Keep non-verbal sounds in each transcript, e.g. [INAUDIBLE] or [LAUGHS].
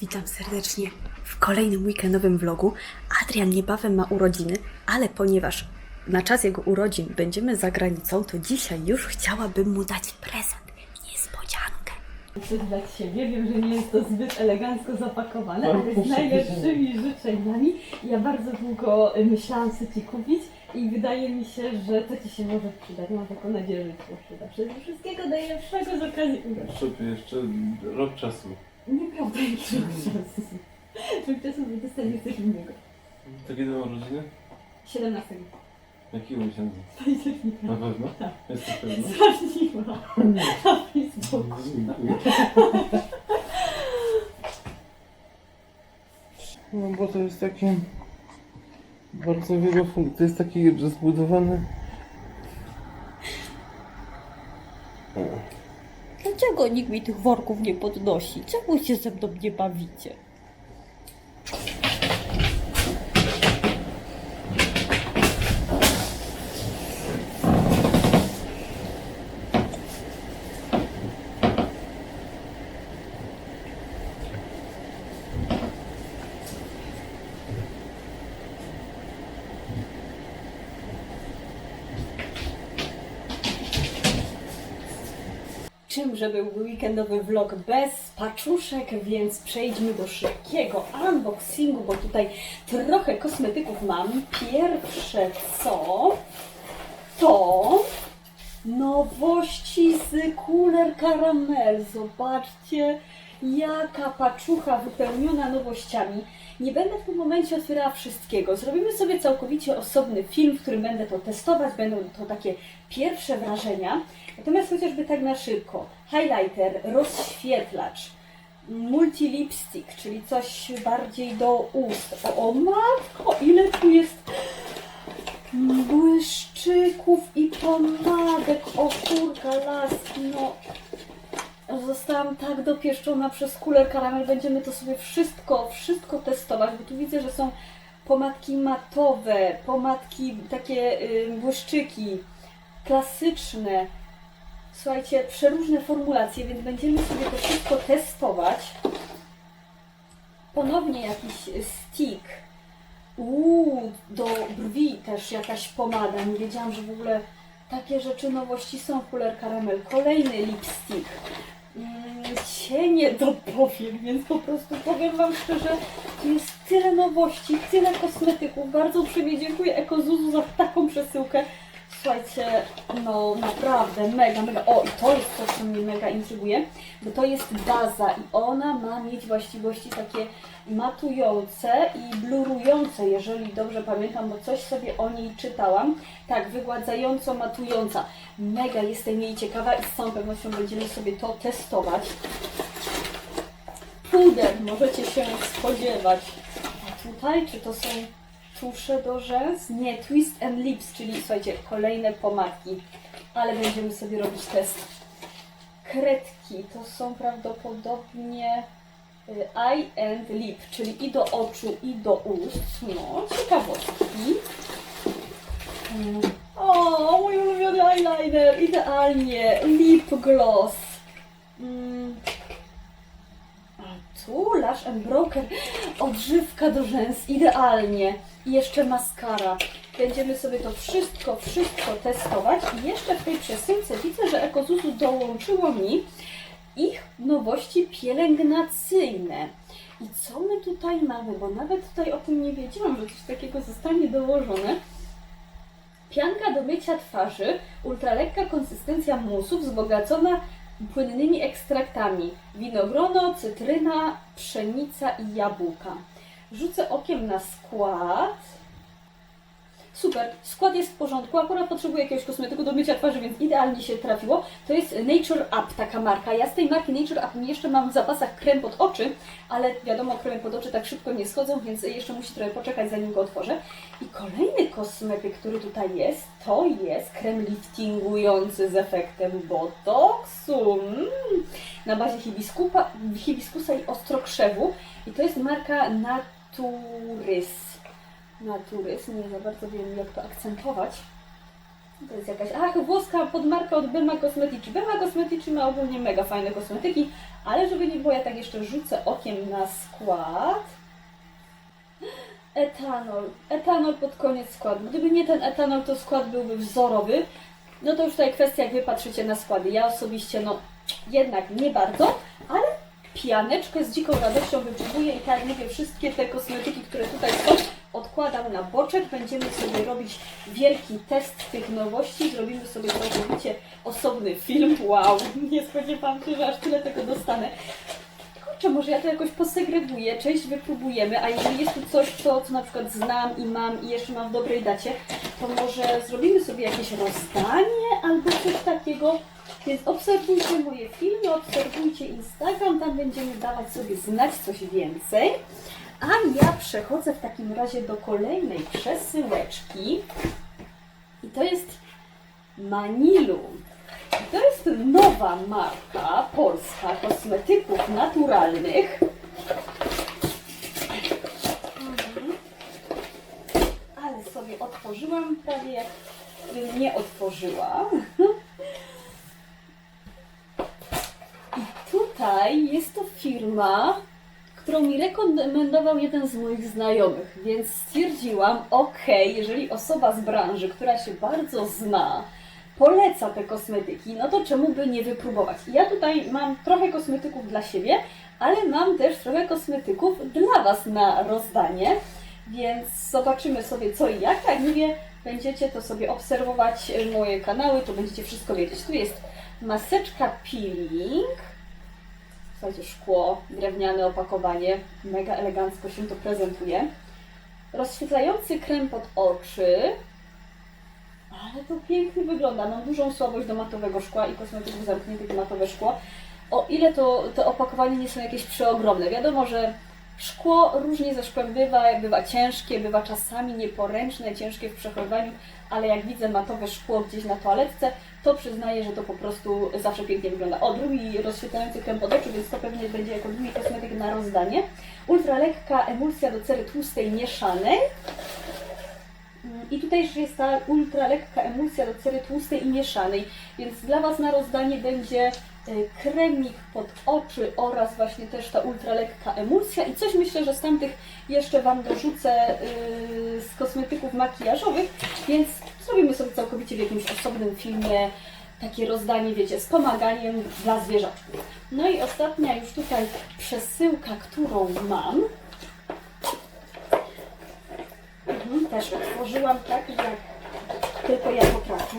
Witam serdecznie w kolejnym weekendowym vlogu. Adrian niebawem ma urodziny, ale ponieważ na czas jego urodzin będziemy za granicą, to dzisiaj już chciałabym mu dać prezent, niespodziankę. Coś dla Ciebie. Wiem, że nie jest to zbyt elegancko zapakowane, ale z najlepszymi życzeniami. Ja bardzo długo y, myślałam, co Ci kupić i wydaje mi się, że to Ci się może przydać. Mam taką nadzieję, że Ci się przyda. Przede wszystkiego najlepszego z okazji urodzin. Jeszcze, jeszcze rok czasu. Nieprawda, nie trzeba czasu. Rok czasu dostaniesz coś innego. To kiedy mam urodziny? 17. Jakiego miesiąca? października. Na pewno? Jesteś pewna? Sprawdziła [LAUGHS] na Facebooku. No bo to jest takie bardzo wielofunkcyjne. To jest taki zbudowany. O. Dlaczego nikt mi tych worków nie podnosi? Czemu się ze mną nie bawicie? Czymże byłby weekendowy vlog bez paczuszek, więc przejdźmy do szybkiego unboxingu, bo tutaj trochę kosmetyków mam. Pierwsze co to nowości z Cooler Caramel. Zobaczcie, jaka paczucha wypełniona nowościami. Nie będę w tym momencie otwierała wszystkiego. Zrobimy sobie całkowicie osobny film, w którym będę to testować. Będą to takie pierwsze wrażenia. Natomiast chociażby tak na szybko. Highlighter, rozświetlacz, multi lipstick, czyli coś bardziej do ust. O, o matko, ile tu jest błyszczyków i pomadek. O kurka, laski, no. Zostałam tak dopieszczona przez kuler karamel. Będziemy to sobie wszystko, wszystko testować, bo tu widzę, że są pomadki matowe, pomadki takie y, błyszczyki, klasyczne. Słuchajcie, przeróżne formulacje, więc będziemy sobie to wszystko testować. Ponownie jakiś stick. Uuu, do brwi też jakaś pomada. Nie wiedziałam, że w ogóle takie rzeczy nowości są w Cooler Caramel. Kolejny lipstick. Mm, cienie dopowiem, więc po prostu powiem Wam szczerze, jest tyle nowości, tyle kosmetyków. Bardzo uprzejmie dziękuję Ekozuzu za taką przesyłkę. Słuchajcie, no naprawdę mega, mega. O, i to jest coś, co mnie mega intryguje, bo to jest baza i ona ma mieć właściwości takie matujące i blurujące, jeżeli dobrze pamiętam, bo coś sobie o niej czytałam. Tak, wygładzająco matująca. Mega jestem jej ciekawa i z całą pewnością będziemy sobie to testować. Puder możecie się spodziewać. A tutaj, czy to są tusze do rzęs? Nie, Twist and Lips, czyli słuchajcie, kolejne pomadki. Ale będziemy sobie robić test. Kredki to są prawdopodobnie y, eye and lip, czyli i do oczu, i do ust. No, ciekawostki. O, mój ulubiony eyeliner, idealnie. Lip gloss. Mm. Lash and Broker, odżywka do rzęs, idealnie. I jeszcze maskara. Będziemy sobie to wszystko, wszystko testować. I jeszcze w tej przesyłce widzę, że Ekozuzu dołączyło mi ich nowości pielęgnacyjne. I co my tutaj mamy? Bo nawet tutaj o tym nie wiedziałam, że coś takiego zostanie dołożone. Pianka do mycia twarzy, ultralekka konsystencja musu wzbogacona płynnymi ekstraktami. Winogrono, cytryna, pszenica i jabłka. Rzucę okiem na skład. Super, skład jest w porządku. Akurat potrzebuję jakiegoś kosmetyku do mycia twarzy, więc idealnie się trafiło. To jest Nature Up, taka marka. Ja z tej marki Nature Up jeszcze mam w zapasach krem pod oczy, ale wiadomo, kremy pod oczy tak szybko nie schodzą, więc jeszcze musi trochę poczekać, zanim go otworzę. I kolejny kosmetyk, który tutaj jest, to jest krem liftingujący z efektem botoksu. Mm, na bazie hibiskusa i ostrokrzewu. I to jest marka Naturys. Naturys, nie za bardzo wiem jak to akcentować. To jest jakaś, ach, włoska podmarka od Bema Cosmetici. Bema Cosmetici ma ogólnie mega fajne kosmetyki, ale żeby nie było, ja tak jeszcze rzucę okiem na skład. Etanol. Etanol pod koniec składu. Gdyby nie ten etanol, to skład byłby wzorowy. No to już tutaj kwestia, jak Wy patrzycie na składy. Ja osobiście, no jednak nie bardzo, ale pianeczkę z dziką radością wypróbuję i tak jak mówię, wszystkie te kosmetyki, które tutaj są, odkładam na boczek. Będziemy sobie robić wielki test tych nowości. Zrobimy sobie całkowicie osobny film. Wow, [LAUGHS] nie spodziewałam się, że aż tyle tego dostanę. Kurczę, może ja to jakoś posegreguję, część wypróbujemy, a jeżeli jest tu coś, co, co na przykład znam i mam i jeszcze mam w dobrej dacie, to może zrobimy sobie jakieś rozdanie albo coś takiego. Więc obserwujcie moje filmy, obserwujcie Instagram, tam będziemy dawać sobie znać coś więcej. A ja przechodzę w takim razie do kolejnej przesyłeczki. I to jest Manilu. I to jest nowa marka polska kosmetyków naturalnych. Mhm. Ale sobie otworzyłam prawie jak nie otworzyła. [LAUGHS] I tutaj jest to firma, którą mi rekomendował jeden z moich znajomych, więc stwierdziłam, ok, jeżeli osoba z branży, która się bardzo zna, poleca te kosmetyki, no to czemu by nie wypróbować? Ja tutaj mam trochę kosmetyków dla siebie, ale mam też trochę kosmetyków dla Was na rozdanie, więc zobaczymy sobie co i jak. Jak mówię, będziecie to sobie obserwować moje kanały, to będziecie wszystko wiedzieć. Tu jest maseczka peeling, Słuchajcie, szkło, drewniane opakowanie, mega elegancko się to prezentuje. Rozświetlający krem pod oczy, ale to pięknie wygląda. Mam dużą słabość do matowego szkła i kosmetyków zamkniętych matowe szkło. O ile to, to opakowanie nie są jakieś przeogromne. Wiadomo, że szkło różnie ze szkłem bywa, bywa ciężkie, bywa czasami nieporęczne, ciężkie w przechowywaniu, ale jak widzę matowe szkło gdzieś na toaletce, to przyznaję, że to po prostu zawsze pięknie wygląda. O, drugi rozświetlający krem pod oczu, więc to pewnie będzie jako drugi kosmetyk na rozdanie. Ultra lekka emulsja do cery tłustej mieszanej. I tutaj też jest ta ultra lekka emulsja do cery tłustej i mieszanej, więc dla Was na rozdanie będzie kremik pod oczy oraz właśnie też ta ultra lekka emulsja i coś myślę, że z tamtych jeszcze Wam dorzucę y, z kosmetyków makijażowych, więc zrobimy sobie całkowicie w jakimś osobnym filmie takie rozdanie, wiecie, z pomaganiem dla zwierzaczków. No i ostatnia już tutaj przesyłka, którą mam. Mhm, też otworzyłam tak, jak tylko ja potrafię.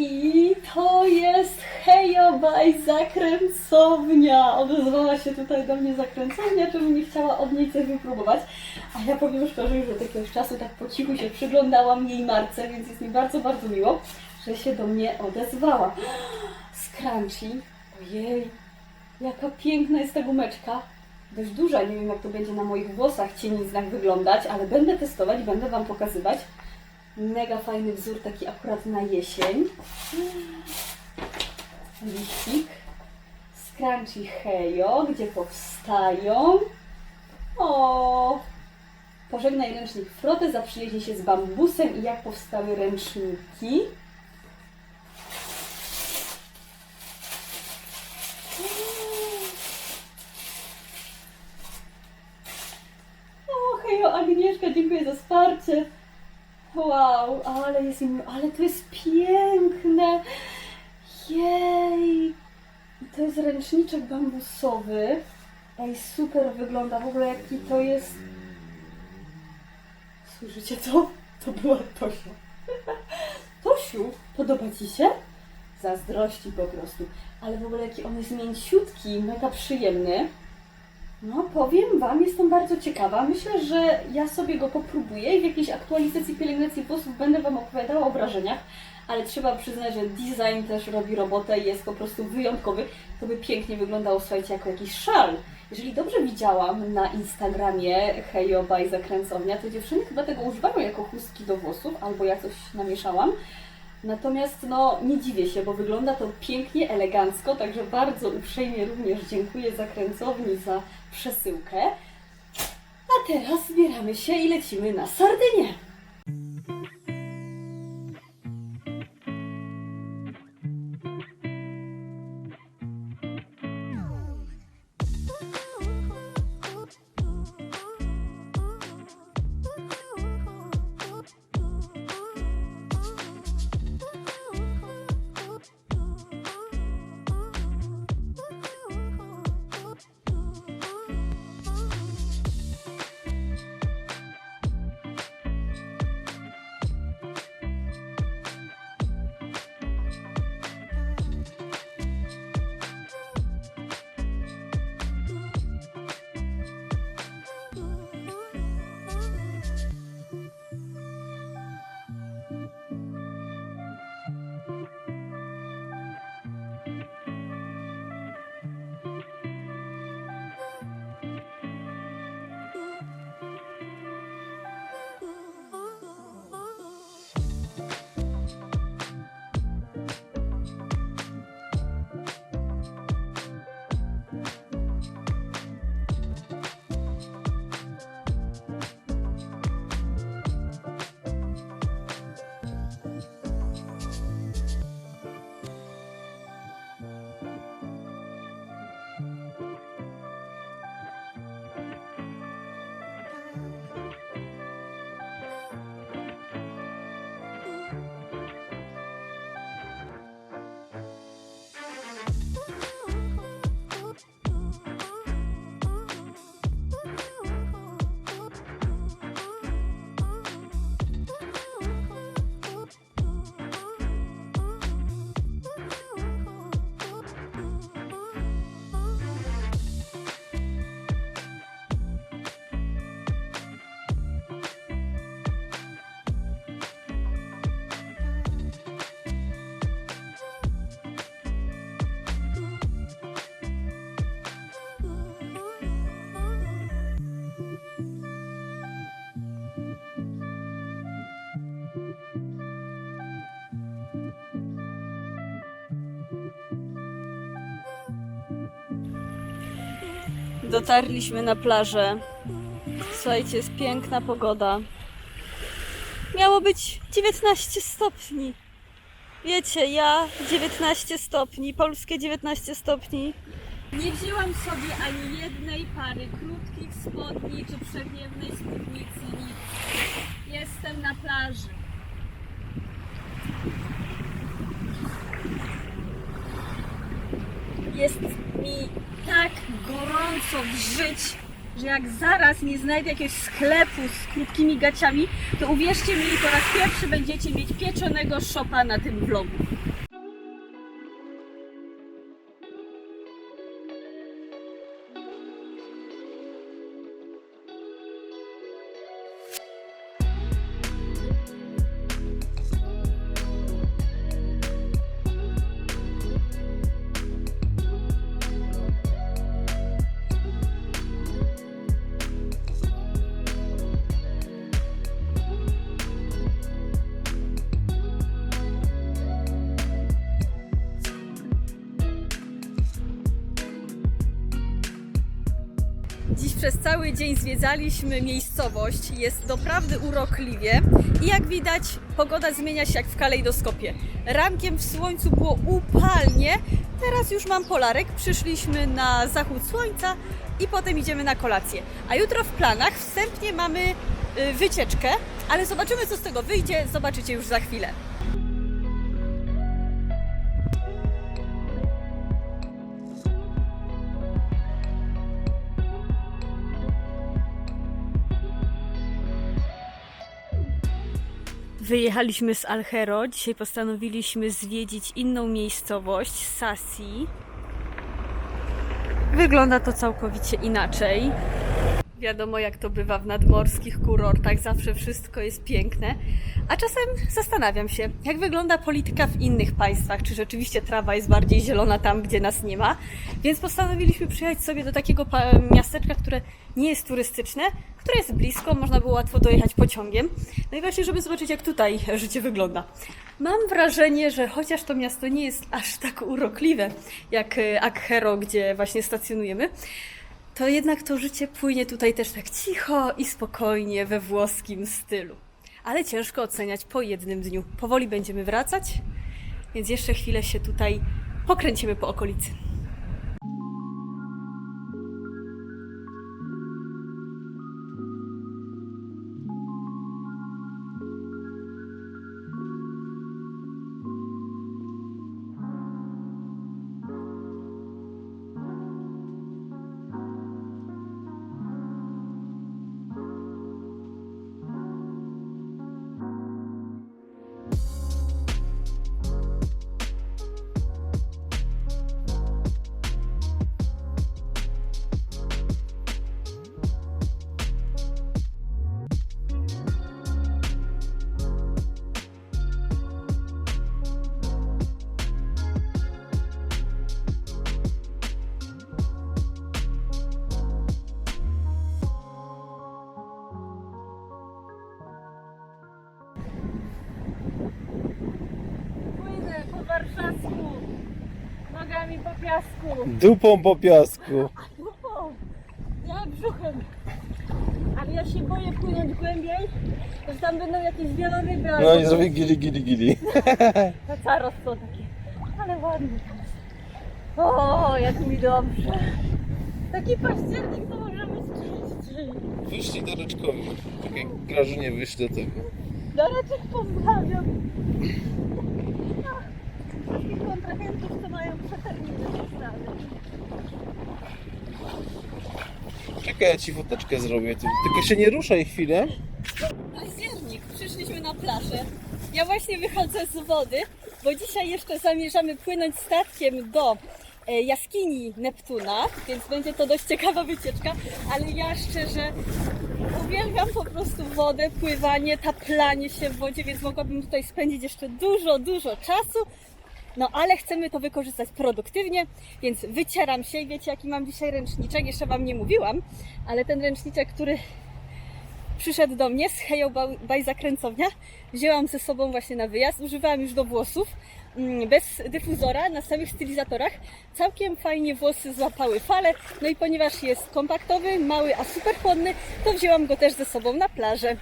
I to jest Hejobaj Zakręcownia. Odezwała się tutaj do mnie zakręcownia, czemu nie chciała od niej coś wypróbować. A ja powiem szczerze, że od jakiegoś czasu tak po cichu się przyglądałam jej marce, więc jest mi bardzo, bardzo miło, że się do mnie odezwała. Scrunchy. Ojej, jaka piękna jest ta gumeczka. Dość duża, nie wiem jak to będzie na moich włosach cieniznach wyglądać, ale będę testować, będę Wam pokazywać. Mega fajny wzór, taki akurat na jesień. Liścik. Scrunchy Hejo, gdzie powstają. O! Pożegnaj ręcznik Frotę, zaprzyjaźnij się z bambusem i jak powstały ręczniki. O, hejo Agnieszka, dziękuję za wsparcie. Wow, ale jest ale to jest piękne. Jej. To jest ręczniczek bambusowy. Ej, super wygląda. W ogóle jaki to jest... Słyszycie to? To była Tosia. [LAUGHS] Tosiu, podoba Ci się? Zazdrości po prostu. Ale w ogóle jaki on jest mięciutki, mega przyjemny. No, powiem Wam, jestem bardzo ciekawa. Myślę, że ja sobie go popróbuję i w jakiejś aktualizacji pielęgnacji włosów będę Wam opowiadała o wrażeniach, ale trzeba przyznać, że design też robi robotę i jest po prostu wyjątkowy. To by pięknie wyglądało, słuchajcie, jako jakiś szal. Jeżeli dobrze widziałam na Instagramie Hejo by Zakręcownia, to dziewczyny chyba tego używają jako chustki do włosów, albo ja coś namieszałam. Natomiast no nie dziwię się, bo wygląda to pięknie, elegancko, także bardzo uprzejmie również dziękuję zakręcowni za przesyłkę. A teraz zbieramy się i lecimy na Sardynię. Dotarliśmy na plażę. Słuchajcie, jest piękna pogoda. Miało być 19 stopni. Wiecie, ja 19 stopni, polskie 19 stopni. Nie wzięłam sobie ani jednej pary krótkich spodni czy przewniewnej spódnicy, nic. Jestem na plaży. Jest mi tak gorąco w żyć, że jak zaraz nie znajdę jakiegoś sklepu z krótkimi gaciami, to uwierzcie mi, po raz pierwszy będziecie mieć pieczonego szopa na tym vlogu. Cały dzień zwiedzaliśmy miejscowość. Jest doprawdy urokliwie i jak widać, pogoda zmienia się jak w kalejdoskopie. Rankiem w słońcu było upalnie, teraz już mam polarek. Przyszliśmy na zachód słońca i potem idziemy na kolację. A jutro w planach wstępnie mamy y, wycieczkę, ale zobaczymy co z tego wyjdzie, zobaczycie już za chwilę. Wyjechaliśmy z Alhero. Dzisiaj postanowiliśmy zwiedzić inną miejscowość, Sasi. Wygląda to całkowicie inaczej. Wiadomo, jak to bywa w nadmorskich kurortach, zawsze wszystko jest piękne. A czasem zastanawiam się, jak wygląda polityka w innych państwach. Czy rzeczywiście trawa jest bardziej zielona tam, gdzie nas nie ma? Więc postanowiliśmy przyjechać sobie do takiego miasteczka, które nie jest turystyczne, które jest blisko, można było łatwo dojechać pociągiem. No i właśnie, żeby zobaczyć, jak tutaj życie wygląda. Mam wrażenie, że chociaż to miasto nie jest aż tak urokliwe jak e, Akhero, gdzie właśnie stacjonujemy, to jednak to życie płynie tutaj też tak cicho i spokojnie we włoskim stylu. Ale ciężko oceniać po jednym dniu. Powoli będziemy wracać, więc jeszcze chwilę się tutaj pokręcimy po okolicy. Dupą po piasku. Brzuchą, ja brzuchem. Ale ja się boję płynąć głębiej, że tam będą jakieś wieloryby No albo i zrobię gili, gili, gili. [LAUGHS] caros są takie. Ale ładnie. O, jak mi dobrze. Taki październik to może być częściej. Wyszli do Ryczkowi. Tak jak Grażynie wyszli do tego. Dareczek pozdrawiam. Takich kontrahentów, co mają przeterminy. Czekaj, ja ci foteczkę zrobię. Ty- Tylko się nie ruszaj chwilę. Październik, przyszliśmy na plażę. Ja właśnie wychodzę z wody, bo dzisiaj jeszcze zamierzamy płynąć statkiem do e, jaskini Neptuna, więc będzie to dość ciekawa wycieczka, ale ja szczerze uwielbiam po prostu wodę, pływanie, taplanie się w wodzie, więc mogłabym tutaj spędzić jeszcze dużo, dużo czasu. No ale chcemy to wykorzystać produktywnie, więc wycieram się i wiecie jaki mam dzisiaj ręczniczek, jeszcze Wam nie mówiłam, ale ten ręczniczek, który przyszedł do mnie z Hejo Baj Zakręcownia. Wzięłam ze sobą właśnie na wyjazd, używałam już do włosów, mm, bez dyfuzora, na samych stylizatorach. Całkiem fajnie włosy złapały falę. No i ponieważ jest kompaktowy, mały, a super chłodny, to wzięłam go też ze sobą na plażę.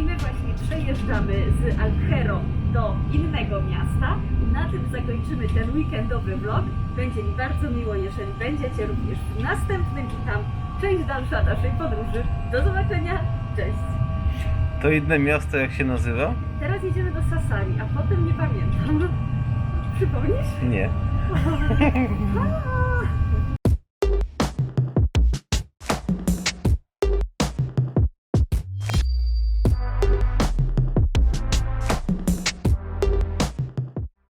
I my właśnie przejeżdżamy z Alchero do innego miasta. Na tym zakończymy ten weekendowy vlog. Będzie mi bardzo miło, jeżeli będziecie również w następnym i tam część dalsza naszej podróży. Do zobaczenia, cześć! To inne miasto jak się nazywa? Teraz jedziemy do Sassari, a potem nie pamiętam. [LAUGHS] Przypomnisz? Nie. [LAUGHS]